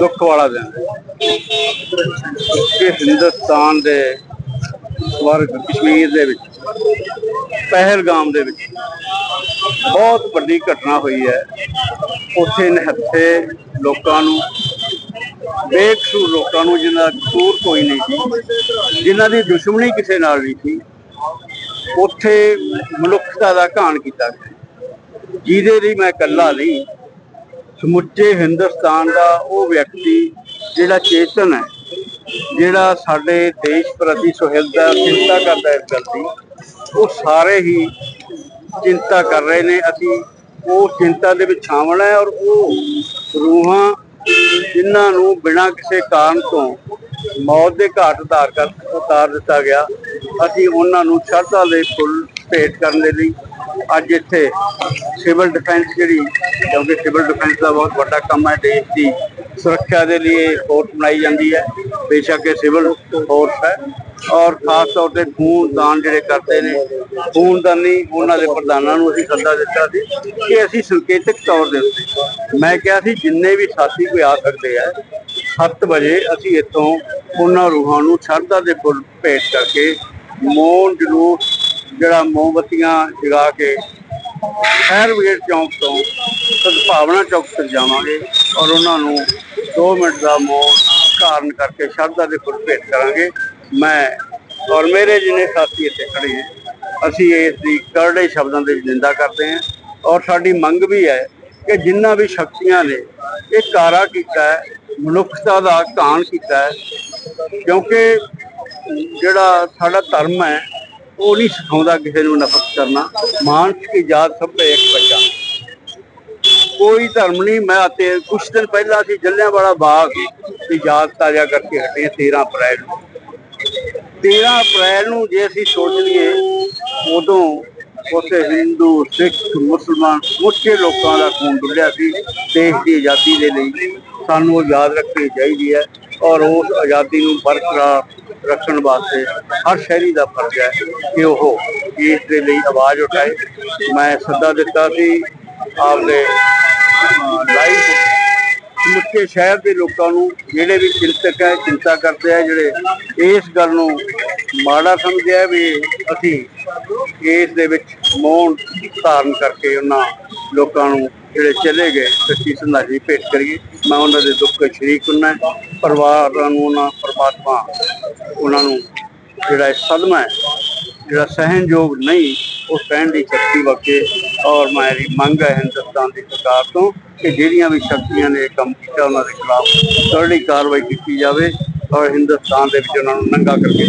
ਦੁੱਖ ਵਾਲਾ ਦਿਨ ਕਿ ਹਿੰਦੁਸਤਾਨ ਦੇ ਸਵਰਗ ਕਸ਼ਮੀਰ ਦੇ ਵਿੱਚ, ਪਹਿਲਗਾਮ ਦੇ ਵਿੱਚ ਬਹੁਤ ਵੱਡੀ ਘਟਨਾ ਹੋਈ ਹੈ। ਉੱਥੇ ਨਿਹੱਥੇ ਲੋਕਾਂ ਨੂੰ, ਬੇਕਸੂਰ ਲੋਕਾਂ ਨੂੰ ਜਿਨ੍ਹਾਂ ਦਾ ਕਸੂਰ ਕੋਈ ਨਹੀਂ ਸੀ ਜਿਨ੍ਹਾਂ ਦੀ ਦੁਸ਼ਮਣੀ ਕਿਸੇ ਨਾਲ ਨਹੀਂ ਸੀ, ਉੱਥੇ ਮਨੁੱਖਤਾ ਦਾ ਘਾਣ ਕੀਤਾ ਗਿਆ। ਜਿਹਦੇ ਲਈ ਮੈਂ ਇਕੱਲਾ ਨਹੀਂ ਸਮੁੱਚੇ ਹਿੰਦੁਸਤਾਨ ਦਾ ਉਹ ਵਿਅਕਤੀ ਜਿਹੜਾ ਚੇਤਨ ਹੈ, ਜਿਹੜਾ ਸਾਡੇ ਦੇਸ਼ ਪ੍ਰਤੀ ਸੁਹਿਰਦਾ ਚਿੰਤਾ ਕਰਦਾ ਇਸ ਗੱਲ ਦੀ, ਉਹ ਸਾਰੇ ਹੀ ਚਿੰਤਾ ਕਰ ਰਹੇ ਨੇ। ਅਸੀਂ ਉਹ ਚਿੰਤਾ ਦੇ ਵਿੱਚ ਸ਼ਾਮਲ ਹੈ ਔਰ ਉਹ ਰੂਹਾਂ ਜਿਨ੍ਹਾਂ ਨੂੰ ਬਿਨਾਂ ਕਿਸੇ ਕਾਰਨ ਤੋਂ ਮੌਤ ਦੇ ਘਾਟ ਉਤਾਰ ਕਰ ਉਤਾਰ ਦਿੱਤਾ ਗਿਆ। ਅਸੀਂ ਉਹਨਾਂ ਨੂੰ ਸ਼ਰਧਾ ਦੇ ਫੁੱਲ ਭੇਟ ਕਰਨ ਦੇ ਲਈ। ਅੱਜ ਇੱਥੇ ਸਿਵਲ ਡਿਫੈਂਸ ਜਿਹੜੀ, ਕਿਉਂਕਿ ਸਿਵਲ ਡਿਫੈਂਸ ਦਾ ਬਹੁਤ ਵੱਡਾ ਕੰਮ ਹੈ, ਦੇਸ਼ ਦੀ ਸੁਰੱਖਿਆ ਦੇ ਲਈ ਫੋਰਸ ਬਣਾਈ ਜਾਂਦੀ ਹੈ। ਬੇਸ਼ੱਕ ਇਹ ਸਿਵਲ ਫੋਰਸ ਹੈ। ਔਰ ਖਾਸ ਤੌਰ ਤੇ ਖੂਨ ਦਾਨ ਜਿਹੜੇ ਕਰਦੇ ਨੇ, ਖੂਨਦਾਨੀ ਉਹਨਾਂ ਦੇ ਪ੍ਰਧਾਨਾਂ ਨੂੰ ਅਸੀਂ ਸੱਦਾ ਦਿੱਤਾ ਸੀ ਕਿ ਅਸੀਂ ਸੰਕੇਤਕ ਤੌਰ ਦੇ ਉੱਤੇ, ਮੈਂ ਕਿਹਾ ਸੀ ਜਿੰਨੇ ਵੀ ਸਾਥੀ ਕੋਈ ਆ ਸਕਦੇ ਆ 7 ਵਜੇ ਅਸੀਂ ਇੱਥੋਂ ਉਹਨਾਂ ਰੂਹਾਂ ਨੂੰ ਸ਼ਰਧਾ ਦੇ ਫੁੱਲ ਭੇਟ ਕਰਕੇ ਮੌਨ ਜਲੂਸ ਜਿਹੜਾ ਮੋਮਬਤੀਆਂ ਜਗਾ ਕੇ ਫਾਇਰ ਬ੍ਰਿਗੇਡ ਚੌਂਕ ਤੋਂ ਸਦਭਾਵਨਾ ਚੌਕ ਤੱਕ ਜਾਵਾਂਗੇ ਔਰ ਉਹਨਾਂ ਨੂੰ 2 ਮਿੰਟ ਦਾ ਮੌਨ ਧਾਰਨ ਕਰਕੇ ਸ਼ਰਧਾ ਦੇ ਫੁੱਲ ਭੇਟ ਕਰਾਂਗੇ। ਮੈਂ ਔਰ ਮੇਰੇ ਜਿਹਨੇ ਸਾਥੀ ਇੱਥੇ ਖੜੇ ਹੈ, ਅਸੀਂ ਇਸ ਦੀ ਕਰੜੇ ਸ਼ਬਦਾਂ ਦੇ ਨਿੰਦਾ ਕਰਦੇ ਹਾਂ ਔਰ ਸਾਡੀ ਮੰਗ ਵੀ ਹੈ ਕਿ ਜਿੰਨਾ ਵੀ ਸ਼ਕਤੀਆਂ ਨੇ, ਇਹ ਕਾਰਾ ਕੀਤਾ ਹੈ, ਮਨੁੱਖਤਾ ਦਾ ਘਾਣ ਕੀਤਾ ਹੈ, ਕਿਉਂਕਿ ਜਿਹੜਾ ਸਾਡਾ ਧਰਮ ਹੈ ਉਹ ਨਹੀਂ ਸਿਖਾਉਂਦਾ ਕਿਸੇ ਨੂੰ ਨਫ਼ਰਤ ਕਰਨਾ। ਮਾਨਸ ਕੀ ਜਾਤ ਸਭ ਤੇ ਇੱਕ ਬੱਚਾ। ਕੋਈ ਧਰਮ ਨਹੀਂ, ਮੈਂ ਤੇ ਕੁਝ ਦਿਨ ਪਹਿਲਾਂ ਅਸੀਂ ਜੱਲਿਆਂਵਾਲਾ ਬਾਗ ਦੀ ਯਾਦ ਤਾਜ਼ਾ ਕਰਕੇ ਹਟੇ ਹਾਂ 13 ਅਪ੍ਰੈਲ ਨੂੰ। 13 ਅਪ੍ਰੈਲ ਨੂੰ ਜੇ ਅਸੀਂ ਸੋਚ ਲਈਏ, ਉਦੋਂ ਉੱਥੇ ਹਿੰਦੂ, ਸਿੱਖ, ਮੁਸਲਮਾਨ ਮੁੱਠੇ ਲੋਕਾਂ ਦਾ ਖੂਨ ਡੁੱਲਿਆ ਸੀ, ਦੇਸ਼ ਦੀ ਆਜ਼ਾਦੀ ਦੇ ਲਈ। ਸਾਨੂੰ ਉਹ ਯਾਦ ਰੱਖਣੀ ਚਾਹੀਦੀ ਹੈ। ਔਰ ਉਸ ਆਜ਼ਾਦੀ ਨੂੰ ਬਰਕਰਾਰ ਰੱਖਣ ਵਾਸਤੇ ਹਰ ਸ਼ਹਿਰੀ ਦਾ ਫਰਜ਼ ਹੈ ਕਿ ਉਹ ਇਸ ਦੇ ਲਈ ਆਵਾਜ਼ ਉਠਾਏ। ਮੈਂ ਸੱਦਾ ਦਿੱਤਾ ਸੀ ਆਪਦੇ ਲਾਈਵ ਸਮੁੱਚੇ ਸ਼ਹਿਰ ਦੇ ਲੋਕਾਂ ਨੂੰ, ਜਿਹੜੇ ਵੀ ਚਿੰਤਕ ਹੈ, ਚਿੰਤਾ ਕਰਦੇ ਆ ਜਿਹੜੇ ਇਸ ਗੱਲ ਨੂੰ ਮਾੜਾ ਸਮਝਿਆ ਵੀ ਅਸੀਂ ਇਸ ਦੇ ਵਿੱਚ ਮੌਨ ਧਾਰਨ ਕਰਕੇ ਉਹਨਾਂ ਲੋਕਾਂ ਨੂੰ ਜਿਹੜੇ ਚਲੇ ਗਏ ਸੱਚੀ ਸੰਧਾਜੀ ਭੇਟ ਕਰੀਏ। ਮੈਂ ਉਹਨਾਂ ਦੇ ਦੁੱਖ ਸ਼ਰੀਕ ਹੁੰਨਾ ਪਰਿਵਾਰਾਂ ਨੂੰ ਉਹਨਾਂ ਪਰਮਾਤਮਾ ਉਹਨਾਂ ਨੂੰ ਜਿਹੜਾ ਸਦਮਾ ਹੈ, ਜਿਹੜਾ ਸਹਿਣਯੋਗ ਨਹੀਂ, ਉਹ ਸਹਿਣ ਦੀ ਸ਼ਕਤੀ ਬਖਸ਼ੇ ਔਰ ਮੇਰੀ ਮੰਗ ਹੈ ਹਿੰਦੁਸਤਾਨ ਦੀ ਸਰਕਾਰ ਤੋਂ ਕਿ ਜਿਹੜੀਆਂ ਵੀ ਸ਼ਕਤੀਆਂ ਨੇ ਇਹ ਕੰਮ ਕੀਤਾ, ਉਹਨਾਂ ਦੇ ਖਿਲਾਫ ਕਰੜੀ ਕਾਰਵਾਈ ਕੀਤੀ ਜਾਵੇ। ਔਰ ਹਿੰਦੁਸਤਾਨ ਦੇ ਵਿੱਚ ਉਹਨਾਂ ਨੂੰ ਨੰਗਾ ਕਰਕੇ